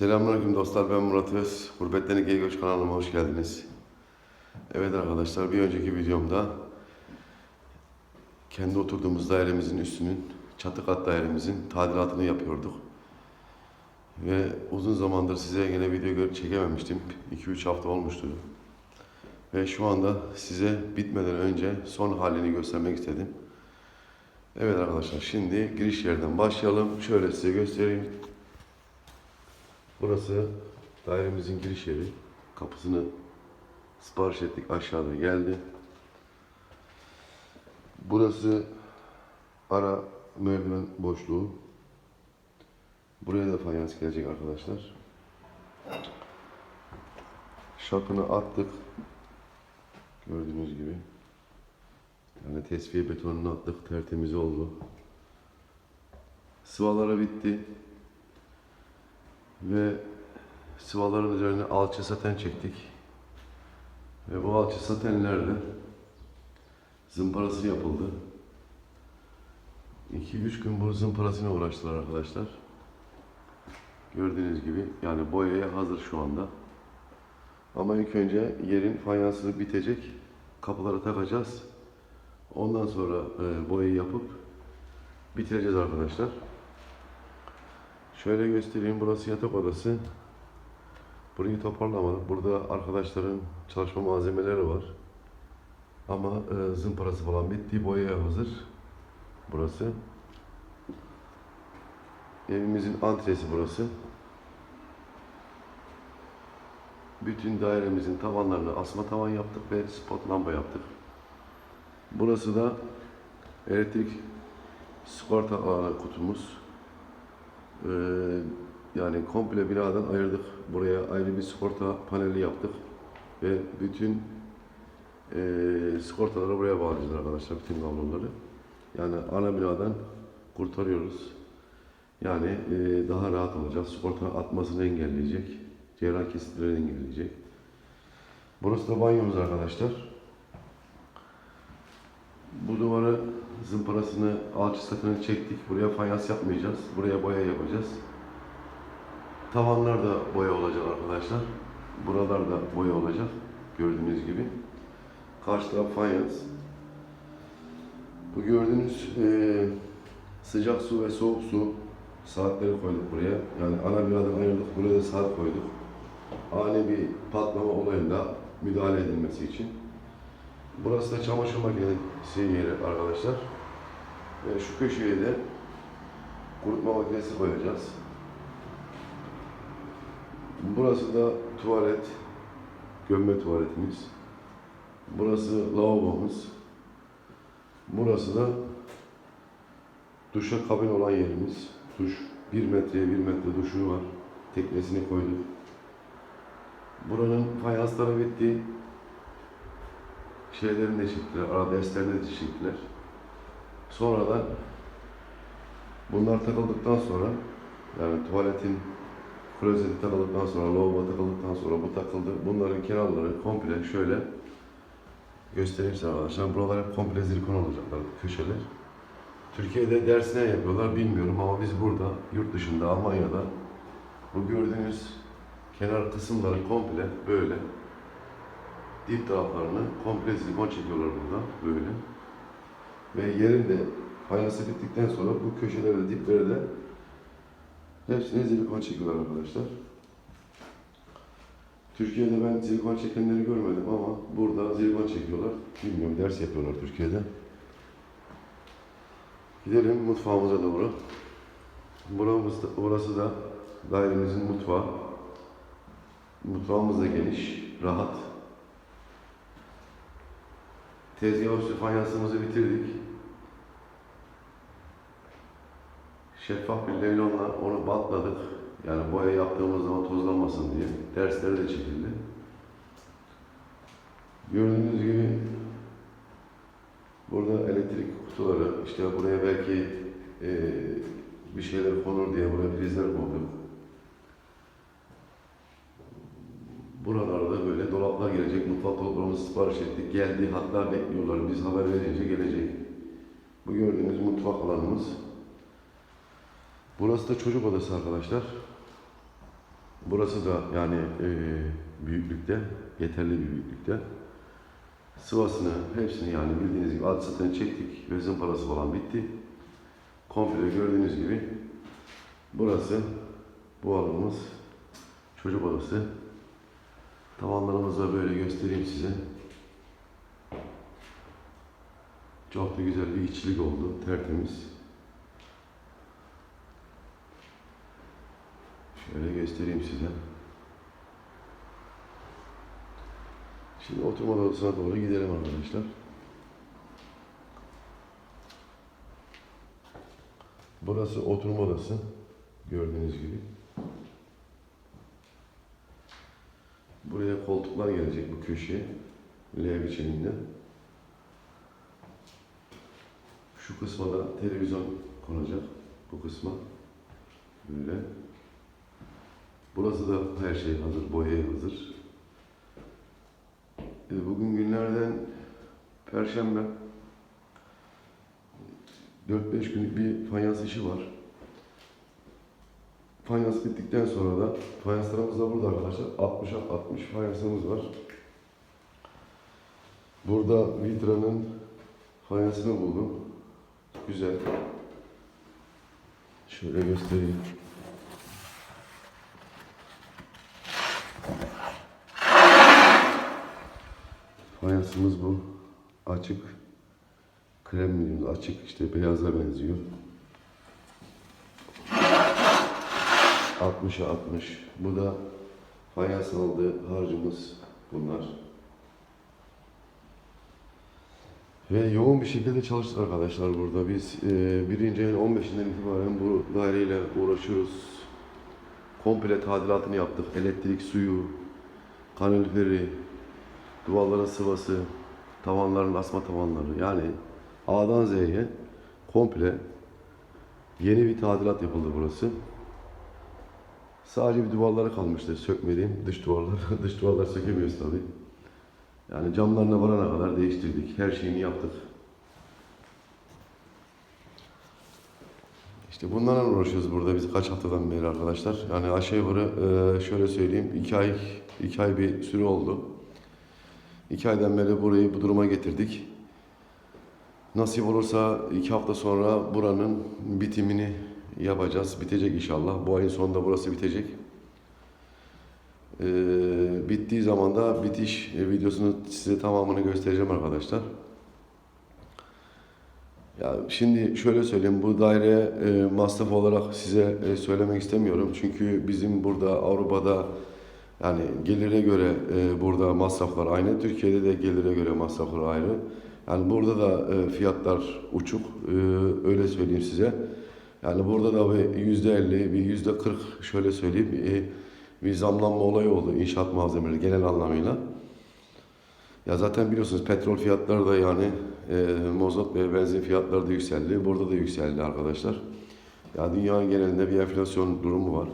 Selamünaleyküm dostlar ben Murat Öz. Gurbetten İkiye Göç kanalıma hoş geldiniz. Evet arkadaşlar bir önceki videomda kendi oturduğumuz dairemizin üstünün çatı kat dairemizin tadilatını yapıyorduk. Ve uzun zamandır size yine video çekememiştim. 2-3 hafta olmuştu. Ve şu anda size bitmeden önce son halini göstermek istedim. Evet arkadaşlar şimdi giriş yerden başlayalım. Şöyle size göstereyim. Burası dairemizin giriş yeri. Kapısını sipariş ettik. Aşağıda geldi. Burası ara merdiven boşluğu. Buraya da fayans gelecek arkadaşlar. Şapını attık. Gördüğünüz gibi. Yani tesviye betonunu attık. Tertemiz oldu. Sıvalara bitti. Ve sıvaların üzerine alçı saten çektik. Ve bu alçı satenlerle zımparası yapıldı. 2-3 gün bu zımparasına uğraştılar arkadaşlar. Gördüğünüz gibi yani boyaya hazır şu anda. Ama ilk önce yerin fayansı bitecek. Kapıları takacağız. Ondan sonra e, boyayı yapıp bitireceğiz arkadaşlar. Şöyle göstereyim. Burası yatak odası. Burayı toparlamadık. Burada arkadaşların çalışma malzemeleri var. Ama e, zımparası falan bitti. Boyaya hazır. Burası. Evimizin antresi burası. Bütün dairemizin tavanlarını asma tavan yaptık ve spot lamba yaptık. Burası da elektrik sigorta kutumuz. Ee, yani komple binadan ayırdık. Buraya ayrı bir sigorta paneli yaptık. Ve bütün e, sigortaları buraya bağlayacağız arkadaşlar. Bütün kabloları. Yani ana binadan kurtarıyoruz. Yani e, daha rahat olacak. Sigorta atmasını engelleyecek. Cerrah kesitlerini engelleyecek. Burası da banyomuz arkadaşlar. Bu duvarı zımparasını, alçı satını çektik. Buraya fayans yapmayacağız. Buraya boya yapacağız. Tavanlar da boya olacak arkadaşlar. Buralar da boya olacak. Gördüğünüz gibi. Karşı taraf fayans. Bu gördüğünüz eee, sıcak su ve soğuk su saatleri koyduk buraya. Yani ana binadan ayırdık. Buraya da saat koyduk. Ani bir patlama olayında müdahale edilmesi için. Burası da çamaşır makinesi yeri arkadaşlar. Ve şu köşeye de kurutma makinesi koyacağız. Burası da tuvalet, gömme tuvaletimiz. Burası lavabomuz. Burası da duşa kabin olan yerimiz. Duş 1 metreye 1 metre duşu var. Teknesini koyduk. Buranın fayansları bitti şeylerini de çektiler, ara derslerini de çektiler. Sonradan bunlar takıldıktan sonra yani tuvaletin klozeti takıldıktan sonra, lavabo takıldıktan sonra bu takıldı. Bunların kenarları komple şöyle göstereyim size arkadaşlar. Buralar hep komple zirkon olacaklar, köşeler. Türkiye'de dersine yapıyorlar bilmiyorum ama biz burada, yurt dışında, Almanya'da bu gördüğünüz kenar kısımları komple böyle dip taraflarını komple silikon çekiyorlar burada böyle. Ve yerinde fayansı bittikten sonra bu köşelerde, diplerde hepsine silikon çekiyorlar arkadaşlar. Türkiye'de ben silikon çekenleri görmedim ama burada silikon çekiyorlar. Bilmiyorum ders yapıyorlar Türkiye'de. Gidelim mutfağımıza doğru. Buramız da, burası da dairemizin mutfağı. Mutfağımız da geniş, rahat. Tezgah üstü fayansımızı bitirdik. Şeffaf bir leylonla onu bantladık. Yani boya yaptığımız zaman tozlanmasın diye. Dersleri de çekildi. Gördüğünüz gibi burada elektrik kutuları, işte buraya belki eee, bir şeyler konur diye buraya prizler koyduk. Dolaplar gelecek. Mutfak dolaplarımızı sipariş ettik. Geldi hatta bekliyorlar. Biz haber verince gelecek. Bu gördüğünüz mutfak alanımız. Burası da çocuk odası arkadaşlar. Burası da yani e, büyüklükte, yeterli bir büyüklükte. Sıvasını, hepsini yani bildiğiniz gibi alt satını çektik ve zımparası falan bitti. Komple gördüğünüz gibi burası bu alanımız çocuk odası. Tavanlarımızı böyle göstereyim size. Çok da güzel bir içlik oldu, tertemiz. Şöyle göstereyim size. Şimdi oturma odasına doğru gidelim arkadaşlar. Burası oturma odası. Gördüğünüz gibi. Buraya koltuklar gelecek bu köşeye. L biçiminde. Şu kısma da televizyon konacak. Bu kısma. Böyle. Burası da her şey hazır, boyaya hazır. E, Bugün günlerden Perşembe. 4-5 günlük bir fayans işi var. Fayans bittikten sonra da fayanslarımız da burada arkadaşlar. 60 60 fayansımız var. Burada Vitra'nın fayansını buldum. Güzel. Şöyle göstereyim. Fayansımız bu. Açık. Krem? Açık işte beyaza benziyor. 60'a 60. Bu da fayans aldığı harcımız bunlar. Ve yoğun bir şekilde çalıştık arkadaşlar burada. Biz e, birinci ayın 15'inden itibaren bu daireyle uğraşıyoruz. Komple tadilatını yaptık. Elektrik, suyu, kaloriferi, duvarların sıvası, tavanların asma tavanları. Yani A'dan Z'ye komple yeni bir tadilat yapıldı burası. Sadece bir duvarları kalmıştı sökmediğim dış duvarlar. dış duvarlar sökemiyoruz tabi. Yani camlarına varana kadar değiştirdik. Her şeyini yaptık. İşte bunlarla uğraşıyoruz burada biz kaç haftadan beri arkadaşlar. Yani aşağı yukarı e, şöyle söyleyeyim iki ay, iki ay bir süre oldu. İki aydan beri burayı bu duruma getirdik. Nasip olursa iki hafta sonra buranın bitimini yapacağız. Bitecek inşallah. Bu ayın sonunda burası bitecek. Ee, bittiği zaman da bitiş e, videosunu size tamamını göstereceğim arkadaşlar. Ya şimdi şöyle söyleyeyim bu daire e, masraf olarak size e, söylemek istemiyorum. Çünkü bizim burada Avrupa'da yani gelire göre e, burada masraflar aynı. Türkiye'de de gelire göre masraflar ayrı. Yani burada da e, fiyatlar uçuk. E, öyle söyleyeyim size. Yani burada da bir yüzde elli, bir yüzde kırk şöyle söyleyeyim bir zamlanma olayı oldu inşaat malzemeleri genel anlamıyla. Ya zaten biliyorsunuz petrol fiyatları da yani e, mazot ve benzin fiyatları da yükseldi. Burada da yükseldi arkadaşlar. Ya dünyanın genelinde bir enflasyon durumu var.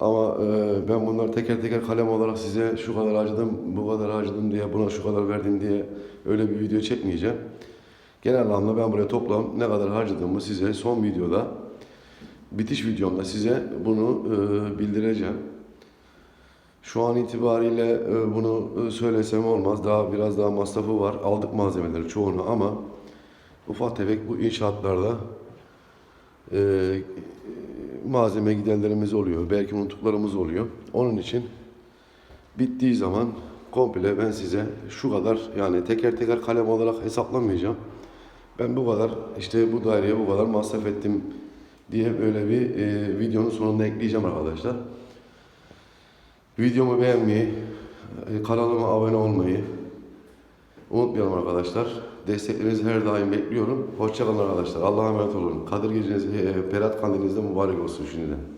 Ama e, ben bunları teker teker kalem olarak size şu kadar harcadım, bu kadar harcadım diye, buna şu kadar verdim diye öyle bir video çekmeyeceğim. Genel anlamda ben buraya toplam ne kadar harcadığımı size son videoda, bitiş videomda size bunu e, bildireceğim. Şu an itibariyle e, bunu e, söylesem olmaz. Daha biraz daha masrafı var. Aldık malzemeleri çoğunu ama ufak tefek bu inşaatlarda e, malzeme giderlerimiz oluyor. Belki unuttuklarımız oluyor. Onun için bittiği zaman komple ben size şu kadar yani teker teker kalem olarak hesaplamayacağım. Ben bu kadar işte bu daireye bu kadar masraf ettim diye böyle bir e, videonun sonunda ekleyeceğim arkadaşlar. Videomu beğenmeyi, e, kanalıma abone olmayı unutmayalım arkadaşlar. Desteklerinizi her daim bekliyorum. Hoşçakalın arkadaşlar. Allah'a emanet olun. Kadir geceniz, e, Berat kandiliniz de mübarek olsun şimdiden.